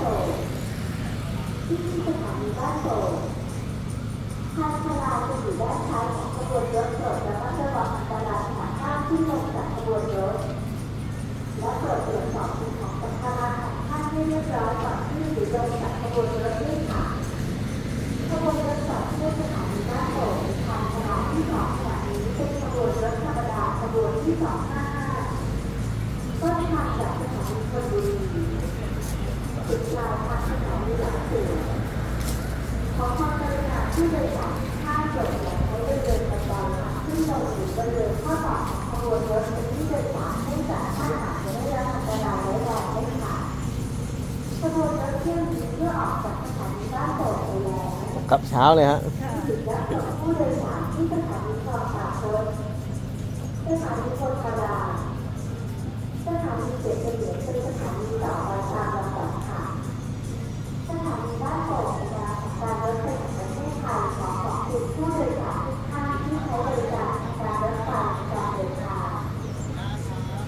ที่สถานีบ้านโป่งทาลจะอยู่ด้านท้างขบวนรถรดระมัดรอันตรายหากข้าที่ลงจากขบวนรถ และโปรดตรวจสอบสิ่งของสำคัญของท่านให้เรียบร้อยก่อนที่จะลงจากขบวนรถด้วย ผู้โดยสารทุกท่านโปรดอย่าใช้บริเวณบันไดทาขึ้นลงหรือบริเวณข้อต่อของขบวนรถเป็นที่โดยสารเนื่องจากถ้าหากจะได้รับอันตรายร้ายแรงได้ค่ะขบวนรถเที่ยวนี้เมื่อออกจากสถานีบ้านโป่งไปแล้วครับเช้าเลยฮะถึงรับส่งผู้โดยสารที่สถานีคลองสามพลสถานีโพธารามสถานีเจ็ดเสมียน ผู้โดยสารทุกท่านที่ใช้บริการการรถไฟการเดินทาง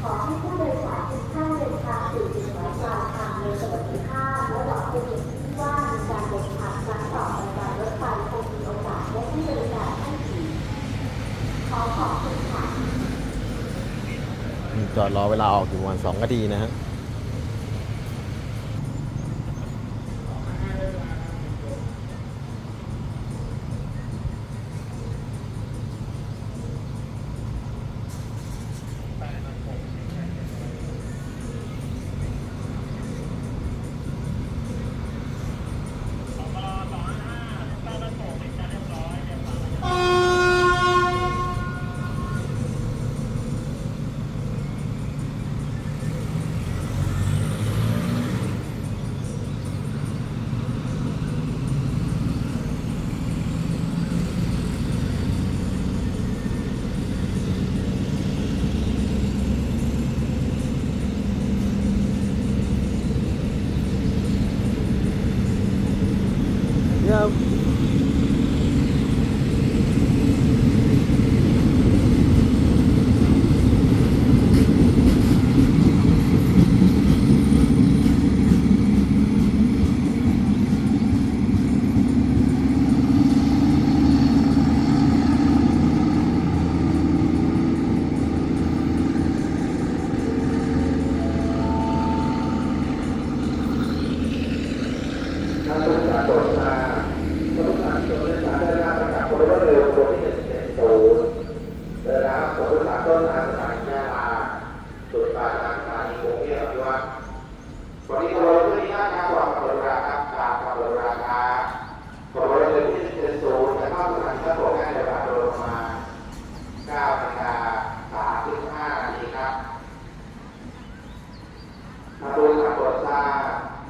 ขอให้ผู้โดยสารทุกท่านเดินทางสู่จุดหมายปลายทางโดยสวัสดิภาพและหวังเป็นอย่างยิ่งว่าในการเดินทางครั้งต่อไปการรถไฟคงมีโอกาสได้ให้บริการท่านอีกขอขอบคุณค่ะจอดรอเวลาออกอยู่ประมาณสองนาทีนะฮะ không Gracias. พุทธนาสานียาลาสุดปาารสานีโมเนียว่าวันนี้ขบวนเพื่อนที่น่าจะขบวราคาตาขบวราคาขบวนเรือที่เป็นศูนย์แต่ภาพสถานีก็โผล่ง่ายเลยบาโดลงมาก้าฬิกา